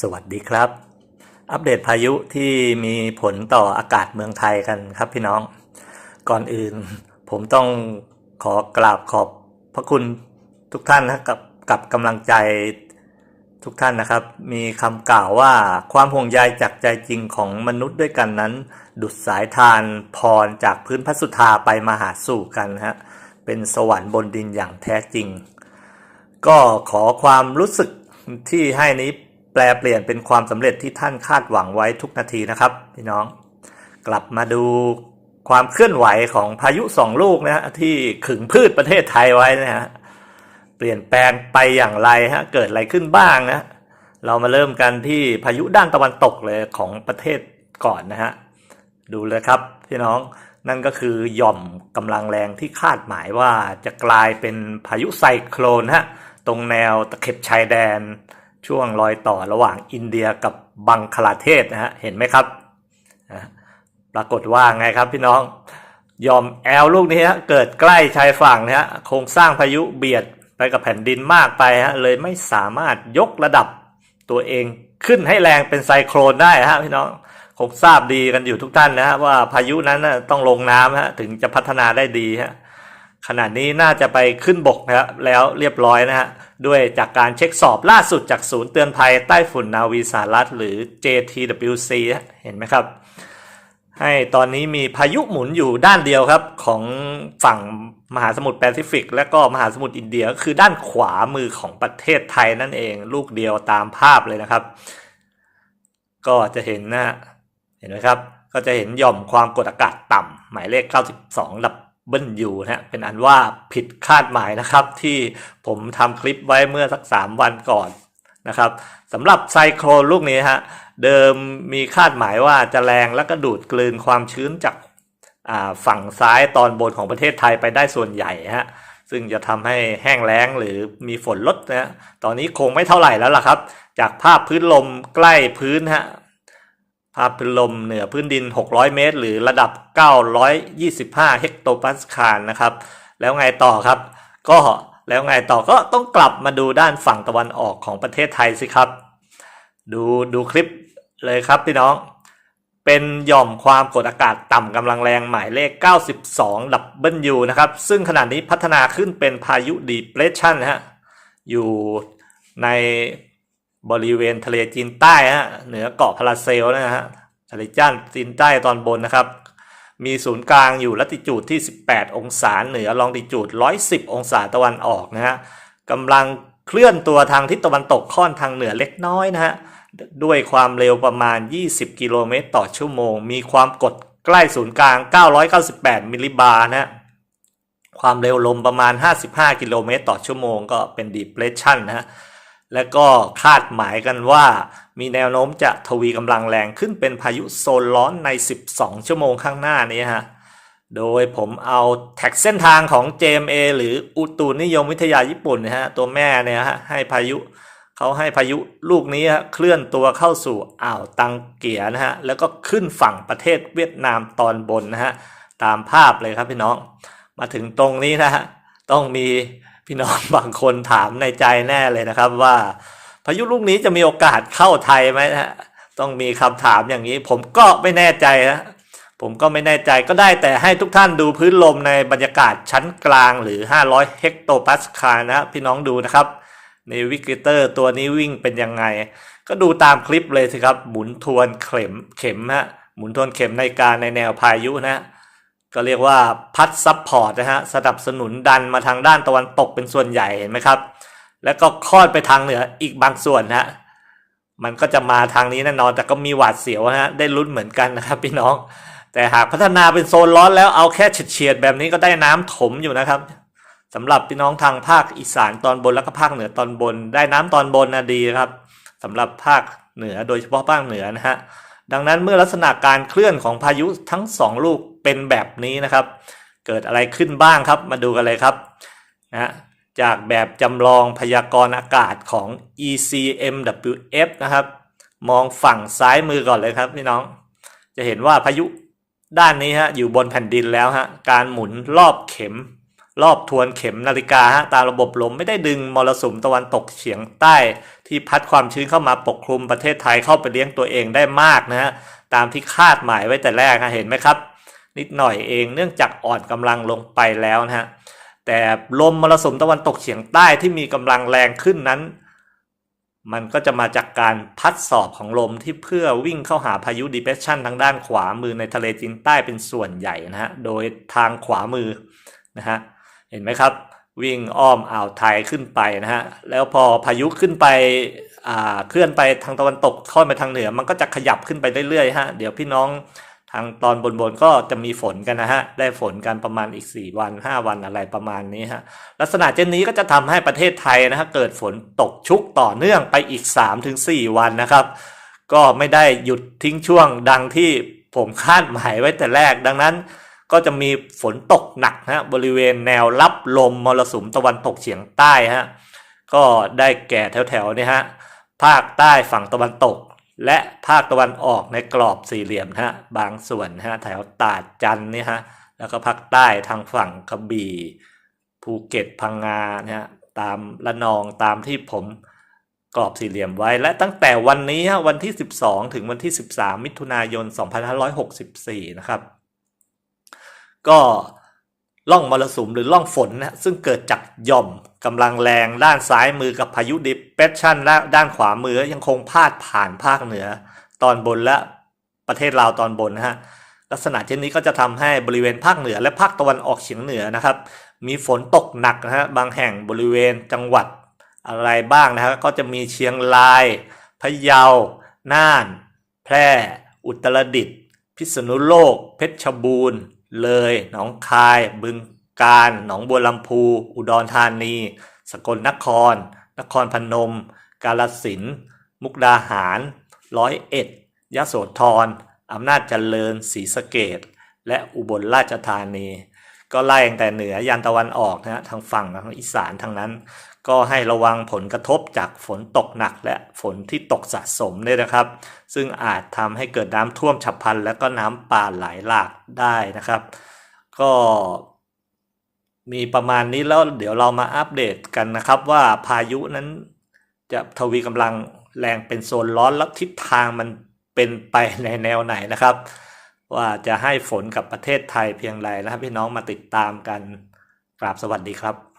สวัสดีครับ อัปเดตพายุที่มีผลต่ออากาศเมืองไทยกันครับพี่น้อง ก่อนอื่น ผมต้องขอกราบขอบพระคุณทุกท่านนะกับกับกำลังใจทุกท่านนะครับ มีคำกล่าวว่าความห่วงใยจากใจจริงของมนุษย์ด้วยกันนั้น ดุดสายทานพรจากพื้นพัสุธาไปมาหาสู่กันฮะเป็นสวรรค์บนดินอย่างแท้จริง ก็ขอความรู้สึกที่ให้นี้ แปลเปลี่ยนเป็นความสำเร็จที่ท่านคาดหวังไว้ทุกนาทีนะครับ พี่น้อง กลับมาดูความเคลื่อนไหวของพายุสองลูกนะฮะที่ขึงพืชประเทศไทยไว้นะฮะเปลี่ยนแปลงไปอย่างไรฮะเกิดอะไรขึ้นบ้างนะเรามาเริ่มกันที่พายุด้านตะวันตกเลยของประเทศก่อนนะฮะดูเลยครับพี่น้องนั่นก็คือหย่อมกำลังแรงที่คาดหมายว่าจะกลายเป็นพายุไซโคลนฮะตรงแนวตะเข็บชายแดน ช่วงรอยต่อระหว่างอินเดียกับบังคลาเทศนะฮะเห็นไหมครับปรากฏว่าไงครับพี่น้องยอมแอลลูกนี้ฮะเกิดใกล้ชายฝั่งนะฮะโครงสร้างพายุเบียดไปกับแผ่นดินมากไปฮะเลยไม่สามารถยกระดับตัวเองขึ้นให้แรงเป็นไซโครนได้ฮะพี่น้องคงทราบดีกันอยู่ทุกท่านนะฮะว่าพายุนั้นต้องลงน้ำฮะถึงจะพัฒนาได้ดีฮะ ขณะนี้น่าจะไปขึ้นบกนะครับแล้วเรียบร้อยนะฮะด้วยจากการเช็คสอบล่าสุดจากศูนย์เตือนภัยใต้ฝุ่นนาวีสหรัฐหรือ JTWC เห็นไหมครับ ให้ตอนนี้มีพายุหมุนอยู่ด้านเดียวครับของฝั่งมหาสมุทรแปซิฟิก และก็มหาสมุทรอินเดียก็คือด้านขวามือของประเทศไทยนั่นเองลูกเดียวตามภาพเลยนะครับ ก็จะเห็นนะฮะเห็นไหมครับ ก็จะเห็นหย่อมความกดอากาศต่ำหมายเลข 92ดับ เบิลยูนะฮะเป็นอันว่าผิดคาดหมายนะครับที่ผมทำคลิปไว้เมื่อสัก 3 วันก่อนนะครับสำหรับไซโครนลูกนี้ฮะเดิมมีคาดหมายว่าจะแรงและก็ดูดกลืนความชื้นจากฝั่งซ้ายตอนบนของประเทศไทยไปได้ส่วนใหญ่ฮะซึ่งจะทำให้แห้งแล้งหรือมีฝนลดนะฮะตอนนี้คงไม่เท่าไหร่แล้วล่ะครับ จากภาพพื้นลมใกล้พื้นฮะ ภาพลมเหนือพื้นดิน 600 เมตร หรือระดับ 925 เฮกโตปาสคาลนะครับ แล้วไงต่อครับ ก็แล้วไงต่อก็ต้องกลับมาดูด้านฝั่งตะวันออกของประเทศไทยสิครับ ดูดูคลิปเลยครับพี่น้อง เป็นหย่อมความกดอากาศต่ำกำลังแรงหมายเลข 92ดับเบิลยูนะครับ ซึ่งขณะนี้พัฒนาขึ้นเป็นพายุดีเพรสชันนะฮะ อยู่ใน บริเวณทะเลจีนใต้ฮะเหนือเกาะพาราเซลนะฮะทะเลจ้านจีนใต้ตอนบนนะครับ มีศูนย์กลางอยู่ลัติจูดที่ 18 องศาเหนือลองดิจูด 110 องศาตะวันออกนะฮะกำลังเคลื่อนตัวทางทิศตะวันตกค่อนทางเหนือเล็กน้อยนะฮะด้วยความเร็วประมาณ 20 กิโลเมตรต่อชั่วโมง มีความกดใกล้ศูนย์กลาง 998 มิลลิบาร์นะฮะความเร็วลมประมาณ 55 กิโลเมตรต่อชั่วโมงก็เป็น depression นะฮะ และก็คาดหมายกันว่า มีแนวโน้มจะทวีกำลังแรงขึ้นเป็นพายุโซนร้อนใน 12 ชั่วโมงข้างหน้านี้ฮะ โดยผมเอาแท็กเส้นทางของ JMA หรืออุตุนิยมวิทยาญี่ปุ่นนะฮะ ตัวแม่เนี่ยฮะให้พายุเขาให้พายุลูกนี้ฮะเคลื่อนตัวเข้าสู่อ่าวตังเกียนะฮะ แล้วก็ขึ้นฝั่งประเทศเวียดนามตอนบนนะฮะ ตามภาพเลยครับพี่น้อง มาถึงตรงนี้นะฮะ ต้องมี พี่น้องบางคนถามในใจแน่เลยนะครับว่าพายุลูกนี้จะมีโอกาสเข้าไทยไหมฮะต้องมีคำถามอย่างนี้ ผมก็ไม่แน่ใจนะผมก็ไม่แน่ใจก็ได้แต่ให้ทุกท่านดูพื้นลมในบรรยากาศชั้นกลางหรือ 500 เฮกโตปาสคาลนะพี่น้องดูนะครับในวิกเตอร์ตัวนี้วิ่งเป็นยังไง ก็ดูตามคลิปเลยสิครับ หมุนทวนเข็มเข็มฮะหมุนทวนเข็มในการในแนวพายุนะ ก็เรียกว่าพัดซับพอร์ตนะฮะสนับสนุนดันมาทางด้านตะวันตกเป็นส่วนใหญ่เห็นไหมครับ แล้วก็คลอดไปทางเหนืออีกบางส่วนนะฮะมันก็จะมาทางนี้แน่นอน แต่ก็มีหวาดเสียวนะฮะได้ลุ้นเหมือนกันนะครับพี่น้อง แต่หากพัฒนาเป็นโซนร้อนแล้วเอาแค่เฉียดๆแบบนี้ก็ได้น้ำถมอยู่นะครับสำหรับพี่น้องทางภาคอีสานตอนบนแล้วก็ภาคเหนือตอนบน ได้น้ำตอนบนนะดีครับสำหรับภาคเหนือโดยเฉพาะภาคเหนือนะฮะ ดังนั้นเมื่อลักษณะการเคลื่อนของพายุทั้งสองลูกเป็นแบบนี้นะครับ เกิดอะไรขึ้นบ้างครับมาดูกันเลยครับนะจากแบบจำลองพยากรณ์อากาศของ ECMWF นะครับ มองฝั่งซ้ายมือก่อนเลยครับพี่น้อง จะเห็นว่าพายุด้านนี้ฮะอยู่บนแผ่นดินแล้วฮะการหมุนรอบเข็ม รอบทวนเข็มนาฬิกาฮะตามระบบลมไม่ได้ดึงมรสุมตะวันตกเฉียงใต้ ที่พัดความชื้นเข้ามาปกคลุมประเทศไทยเข้าไปเลี้ยงตัวเองได้มากนะฮะตามที่คาดหมายไว้แต่แรกฮะเห็นไหมครับ นิดหน่อยเองเนื่องจากอ่อนกำลังลงไปแล้วนะฮะแต่ลมมรสุมตะวันตกเฉียงใต้ที่มีกำลังแรงขึ้นนั้น มันก็จะมาจากการพัดสอบของลมที่เพื่อวิ่งเข้าหาพายุ depression ทางด้านขวามือในทะเลจีนใต้เป็นส่วนใหญ่นะฮะโดยทางขวามือนะฮะ เห็นไหมครับ วิ่งอ้อมอ่าวไทยขึ้นไปนะฮะแล้วพอพายุขึ้นไปเคลื่อนไปทางตะวันตกค่อยไปทางเหนือ มันก็จะขยับขึ้นไปเรื่อยๆฮะเดี๋ยวพี่น้องทางตอนบนๆก็จะมีฝนกันนะฮะ ได้ฝนกันประมาณอีก 4 วัน 5 วันอะไรประมาณนี้ฮะ ลักษณะเช่นนี้ก็จะทำให้ประเทศไทยนะฮะเกิดฝนตกชุกต่อเนื่องไปอีก 3-4 วันนะครับ ก็ไม่ได้หยุดทิ้งช่วงดังที่ผมคาดหมายไว้แต่แรกดังนั้น ก็จะมีฝนตกหนักนะฮะบริเวณแนวรับลมมรสุมตะวันตกเฉียงใต้ฮะก็ได้แก่แถวๆนี่ฮะภาคใต้ฝั่งตะวันตก และภาคตะวันออกในกรอบสี่เหลี่ยมฮะบางส่วนฮะแถวตาดจันนี่ฮะแล้วก็ภาคใต้ทางฝั่งกระบี่ภูเก็ตพังงานะฮะตามละนองตามที่ผมกรอบสี่เหลี่ยมไว้ และตั้งแต่วันนี้ฮะวันที่ 12 ถึงวันที่ 13 มิถุนายน 2564 นะครับ ก็ล่องมรสุมหรือล่องฝนนะซึ่งเกิดจากหย่อมกำลังแรงด้านซ้ายมือกับพายุดิเปรสชันและด้านขวามือยังคงพาดผ่านภาคเหนือ ตอนบนและประเทศลาวตอนบนนะฮะลักษณะเช่นนี้ก็จะทำให้บริเวณภาคเหนือและภาคตะวันออกเฉียงเหนือนะครับ มีฝนตกหนักนะฮะบางแห่งบริเวณจังหวัดอะไรบ้างนะฮะก็จะมีเชียงรายพะเยา น่าน แพร่ อุตรดิตถ์พิษณุโลก เพชรบูรณ์ เลย หนองคาย บึงกาฬหนองบัวลำพู อุดรธานี สกลนคร นครพนม กาลสินธุ์มุกดาหาร ร้อยเอ็ด ยโสธรอำนาจเจริญศรีสะเกดและอุบลราชธานี ก็ไล่ตั้งแต่เหนือยันตะวันออกนะฮะทางฝั่งทางอีสานทางนั้น ก็ให้ระวังผลกระทบจากฝนตกหนักและฝนที่ตกสะสมด้วยนะครับ ซึ่งอาจทำให้เกิดน้ำท่วมฉับพลัน และก็น้ำป่าไหลหลากได้นะครับ ก็มีประมาณนี้แล้วเดี๋ยวเรามาอัปเดตกันนะครับ ว่าพายุนั้นจะทวีกำลังแรงเป็นโซนร้อนแล้วทิศทางมันเป็นไปในแนวไหนนะครับ ว่าจะให้ฝนกับประเทศไทยเพียงไรนะครับ พี่น้องมาติดตามกันกราบสวัสดีครับ